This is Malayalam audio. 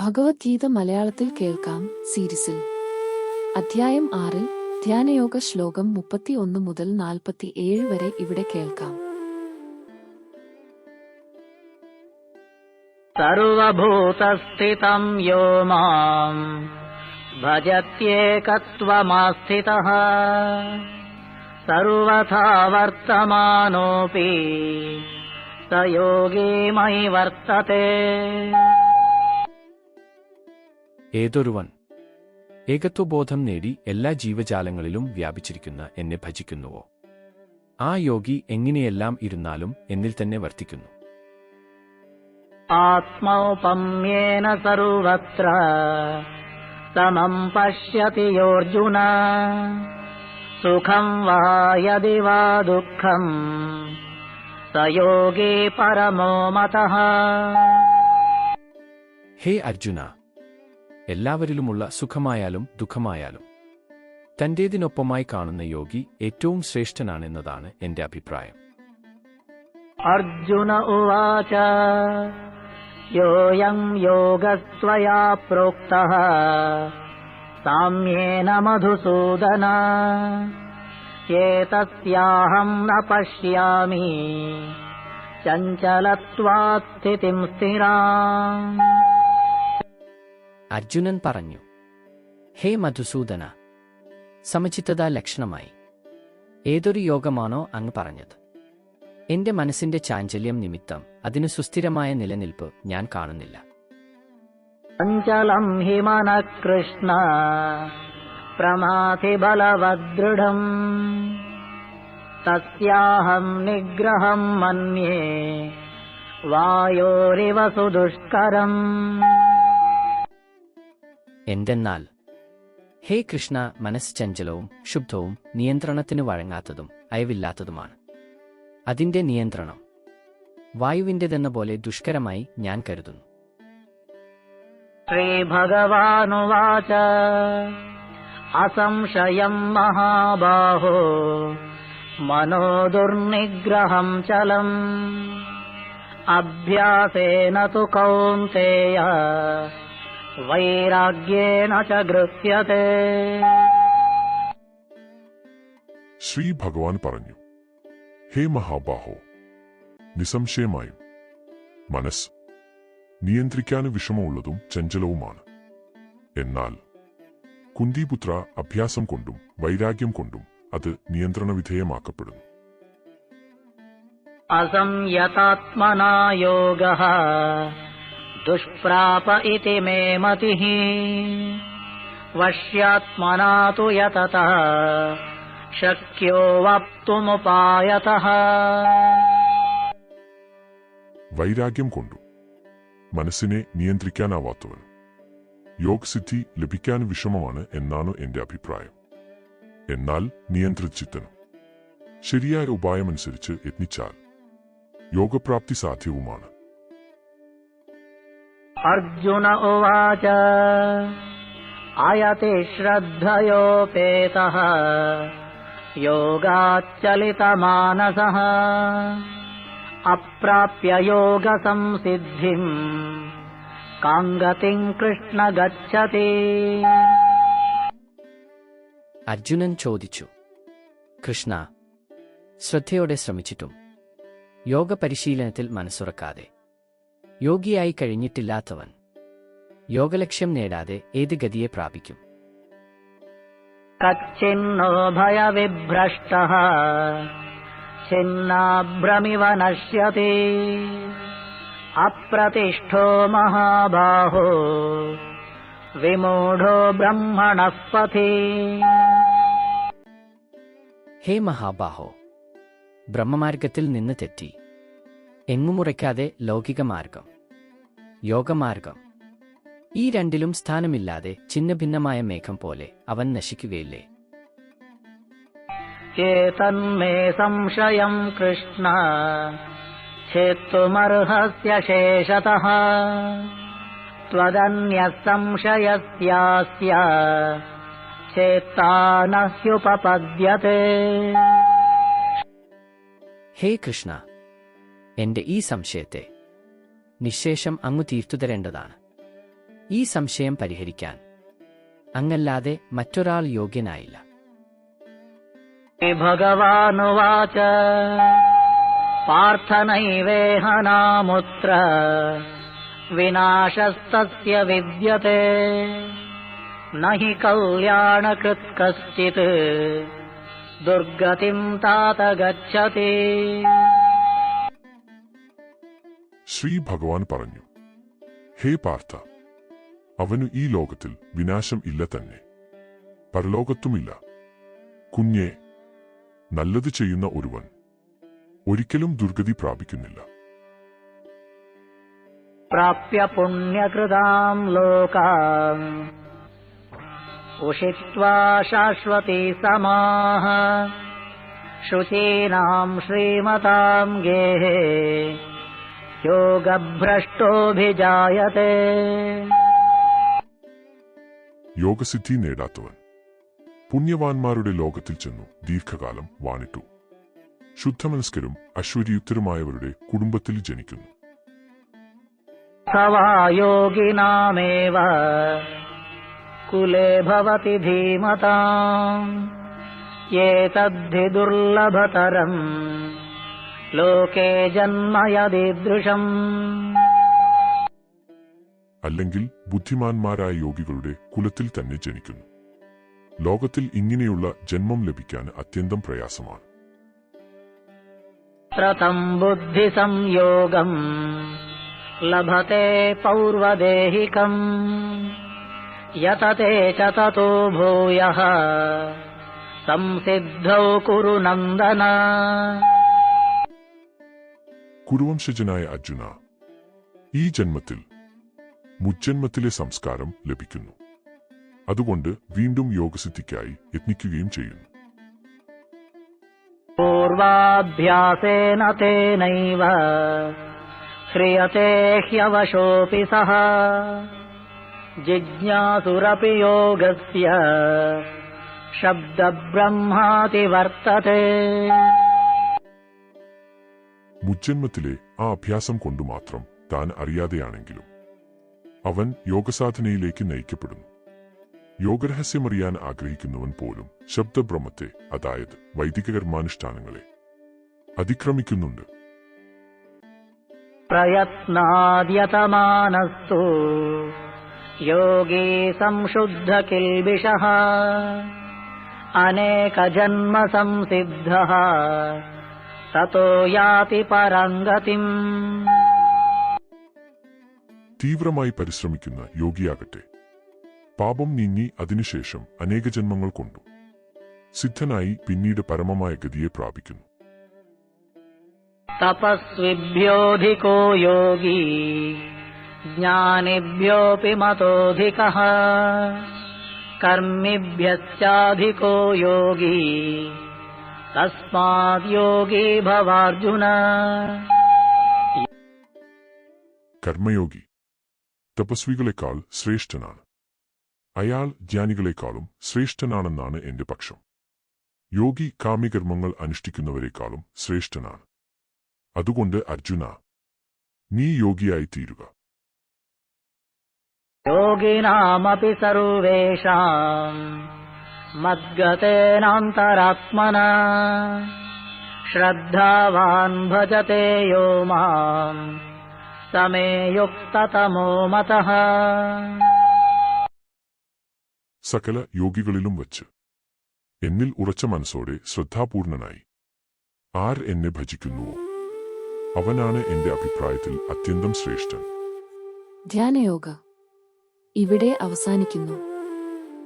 ഭഗവത്ഗീത മലയാളത്തിൽ കേൾക്കാം സീരീസിൽ. അധ്യായം ആറിൽ ധ്യാനയോഗ ശ്ലോകം മുപ്പത്തി ഒന്ന് മുതൽ നാൽപ്പത്തി ഏഴ് വരെ ഇവിടെ കേൾക്കാം. സർവഭൂതസ്ഥിതം യോ മാം? ഭജത്യേകത്വമാസ്ഥിതഃ? സർവഥാവർത്തമാനോപി സയോഗീമൈ വർത്തതേ ഏതൊരുവൻ? ഏകത്വബോധം നേടി എല്ലാ ജീവജാലങ്ങളിലും വ്യാപിച്ചിരിക്കുന്ന എന്നെ ഭജിക്കുന്നുവോ? ആ യോഗി എങ്ങനെയെല്ലാം ഇരുന്നാലും എന്നിൽ തന്നെ വർത്തിക്കുന്നു. ആത്മൗപമ്യേന സർവത്ര സമം പശ്യതി യോർജുന. സുഖം വായതി വാ ദുഃഖം സയോഗേ പരമോ മത. ഹേ അർജുന എല്ലാവരിലുമുള്ള സുഖമായാലും ദുഃഖമായാലും. തന്റേതിനൊപ്പമായി കാണുന്ന യോഗി ഏറ്റവും ശ്രേഷ്ഠനാണെന്നതാണ് എന്റെ അഭിപ്രായം. അർജുന ഉവാച യോയം യോഗസ്വയാ പ്രോക്ത സാമ്യേന മധുസൂദന ഏതാഹം ന പശ്യാമി ചഞ്ചലത്വാസ്ഥിതിം സ്ഥിരാം. അർജുനൻ പറഞ്ഞു ഹേ മധുസൂദന സമചിത്തത ലക്ഷണമായി. ഏതൊരു യോഗമാണോ അങ്ങ് പറഞ്ഞത്. എന്റെ മനസ്സിന്റെ ചാഞ്ചല്യം നിമിത്തം അതിന് സുസ്ഥിരമായ നിലനിൽപ്പ് ഞാൻ കാണുന്നില്ല. ചഞ്ചലം ഹിമന കൃഷ്ണ പ്രമാധി ബലവദൃഢം തസ്യാഹം നിഗ്രഹം മന്യേ വായോരിവ സുദുഷ്കരം. എന്തെന്നാൽ ഹേ കൃഷ്ണ മനസ്സ് ചഞ്ചലവും ശുദ്ധവും നിയന്ത്രണത്തിന് വഴങ്ങാത്തതും അയവില്ലാത്തതുമാണ്. അതിന്റെ നിയന്ത്രണം വായുവിന്റെതെന്ന പോലെ ദുഷ്കരമായി ഞാൻ കരുതുന്നു. ശ്രീ ഭഗവാനുവാച അസംശയം മഹാബാഹോ മനോ ദുർനിഗ്രഹം ചലം അഭ്യാസേന തു കൗന്തേയ വൈരാഗ്യേന ച ശ്രീ ഭഗവാൻ പറഞ്ഞു ഹേ മഹാബാഹോ നിസംശയമായും മനസ് നിയന്ത്രിക്കാൻ വിഷമമുള്ളതും ചഞ്ചലവുമാണ്. എന്നാൽ കുന്തിപുത്ര അഭ്യാസം കൊണ്ടും വൈരാഗ്യം കൊണ്ടും അത് നിയന്ത്രണ വിധേയമാക്കപ്പെടുന്നു അസംയതാത്മനായോഗ. दुष्प्राप इति मे मतिः वश्यात्मना तु यततः शक्यो वक्तुमुपायतः വൈരാഗ്യം കൊണ്ടും മനസ്സിനെ നിയന്ത്രിക്കാനാവാത്തവൻ യോഗ് സിദ്ധി ലഭിക്കാൻ വിഷമമാണ് എന്നാണ് എന്റെ അഭിപ്രായം എന്നാൽ നിയന്ത്രിച്ചിത്തനും ശരിയായ ഉപായമനുസരിച്ച് യത്നിച്ചാൽ യോഗപ്രാപ്തി സാധ്യവുമാണ് अर्जुन उवाच अयति श्रद्धयोपेतः योगाच्चलितमानसः अप्राप्य योगसंसिद्धिम् काङ्गतिम् कृष्ण गच्छति അർജുനൻ ചോദിച്ചു കൃഷ്ണ ശ്രദ്ധയോടെ ശ്രമിച്ചിട്ടും യോഗ പരിശീലനത്തിൽ മനസ്സുറക്കാതെ യോഗിയായി കഴിഞ്ഞിട്ടില്ലാത്തവൻ. യോഗലക്ഷ്യം നേടാതെ ഏത് ഗതിയെ പ്രാപിക്കും? കച്ചിന്നോ ഭയവിഭ്രഷ്ട. ഛിന്നാഭ്രമിവ നശ്യതി. അപ്രതിഷ്ഠോ മഹാബാഹോ. വിമൂഢോ ബ്രഹ്മണപഥി ഹേ മഹാബാഹോ ബ്രഹ്മമാർഗത്തിൽ നിന്ന് തെറ്റി. എങ്ങുമുറയ്ക്കാതെ ലൗകിക മാർഗം യോഗമാർഗം ഈ രണ്ടിലും സ്ഥാനമില്ലാതെ ഛിന്നഭിന്നമായ മേഘം പോലെ അവൻ നശിക്കുകയില്ലേ एतन्मे संशयम् कृष्ण छेत्तुमर्हस्य शेषतः त्वदन्यः संशयस्यास्य चेत्ता न ह्युपपद्यते ഹേ കൃഷ്ണ എന്റെ ഈ സംശയത്തെ നിശേഷം അങ്ങു തീർത്തുതരേണ്ടതാണ്. ഈ സംശയം പരിഹരിക്കാൻ അങ്ങല്ലാതെ മറ്റൊരാൾ യോഗ്യനായില്ല. ഭഗവാനുവാച പാർത്ഥനൈവേഹനാമുത്ര വിനാശസ്തസ്യ വിദ്യത്തെ നഹി കല്യാണകൃത് കശ്ചിത് ദുർഗതിം താത ഗച്ഛതി ശ്രീ ഭഗവാൻ പറഞ്ഞു ഹേ പാർത്ഥ അവനു ഈ ലോകത്തിൽ വിനാശം ഇല്ല തന്നെ. പരലോകത്തുമില്ല. കുഞ്ഞെ നല്ലത് ചെയ്യുന്ന ഒരുവൻ ഒരിക്കലും ദുർഗതി പ്രാപിക്കുന്നില്ല. പ്രാപ്യ പുണ്യകൃതാം ലോകാം. ഉഷിത്വാ ശാശ്വതി സമാഹ. ശുചീനാം ശ്രീമതാം ഗേഹേ. യോഗസിദ്ധി നേടാത്തവൻ. പുണ്യവാന്മാരുടെ ലോകത്തിൽ ചെന്നു ദീർഘകാലം വാണിട്ടു. ശുദ്ധമനസ്കരും അശ്വരിയുക്തരുമായവരുടെ കുടുംബത്തിൽ ജനിക്കുന്നു. സവായോഗിനാമേവ. കുലേ ഭവതി ധീമതാം. ഏതദ്ധി ദുർലഭതരം. ലോകേ ജന്മയദീദൃശം. അല്ലെങ്കിൽ ബുദ്ധിമാന്മാരായ യോഗികളുടെ കുലത്തിൽ തന്നെ ജനിക്കുന്നു. ലോകത്തിൽ ഇങ്ങനെയുള്ള ജന്മം ലഭിക്കാൻ അത്യന്തം പ്രയാസമാണ്. പ്രതം ബുദ്ധി സംയോഗം ലഭത്തെ പൗർവദേഹികം. യതത്തെ ചതോ ഭൂയ സംസിദ്ധൗ കുരുനന്ദനാ കുരുവംശജനായ അർജുന ഈ ജന്മത്തിൽ മുജ്ജന്മത്തിലെ സംസ്കാരം ലഭിക്കുന്നു. അതുകൊണ്ട് വീണ്ടും യോഗസിദ്ധിക്കായി യത്നിക്കുകയും ചെയ്യുന്നു. പൂർവാഭ്യാസേന തേനൈവ സഹ ജിജ്ഞാസുരപി യോഗസ്യ മുജ്ജന്മത്തിലെ ആ അഭ്യാസം കൊണ്ടു മാത്രം താൻ അറിയാതെയാണെങ്കിലും അവൻ യോഗസാധനയിലേക്ക് നയിക്കപ്പെടുന്നു. യോഗരഹസ്യമറിയാൻ ആഗ്രഹിക്കുന്നവൻ പോലും ശബ്ദബ്രഹ്മത്തെ അതായത് വൈദിക കർമാനുഷ്ഠാനങ്ങളെ അതിക്രമിക്കുന്നുണ്ട്. പ്രയത്നാദ്യതമാനസ്തു. യോഗീ സംശുദ്ധ സതോ പരംഗതിം തീവ്രമായി പരിശ്രമിക്കുന്ന യോഗിയാകട്ടെ. പാപം നീങ്ങി അതിനുശേഷം അനേക ജന്മങ്ങൾ കൊണ്ടു. സിദ്ധനായി പിന്നീട് പരമമായ ഗതിയെ പ്രാപിക്കുന്നു. തപസ്വിഭ്യോധികോ യോഗി ജ്ഞാനിഭ്യോപി മതോധിക. കർമ്മിഭ്യധികോ യോഗീ കർമ്മയോഗി തപസ്വികളെക്കാൾ ശ്രേഷ്ഠനാണ്. അയാൾ ജ്ഞാനികളെക്കാളും ശ്രേഷ്ഠനാണെന്നാണ് എന്റെ പക്ഷം. യോഗി കാമ്യകർമ്മങ്ങൾ അനുഷ്ഠിക്കുന്നവരെക്കാളും ശ്രേഷ്ഠനാണ്. അതുകൊണ്ട് അർജുന നീ യോഗിയായിത്തീരുക. യോഗിനാമപി സർവേഷാം. मद्गतेनान्तरात्मना श्रद्धावान् भजते यो माम् समे युक्ततमो मतः സകല യോഗികളിലും വച്ച് എന്നിൽ ഉറച്ച മനസ്സോടെ ശ്രദ്ധാപൂർണനായി ആർ എന്നെ ഭജിക്കുന്നുവോ അവനാണ് എന്റെ അഭിപ്രായത്തിൽ അത്യന്തം ശ്രേഷ്ഠൻ ധ്യാനയോഗ ഇവിടെ അവസാനിക്കുന്നു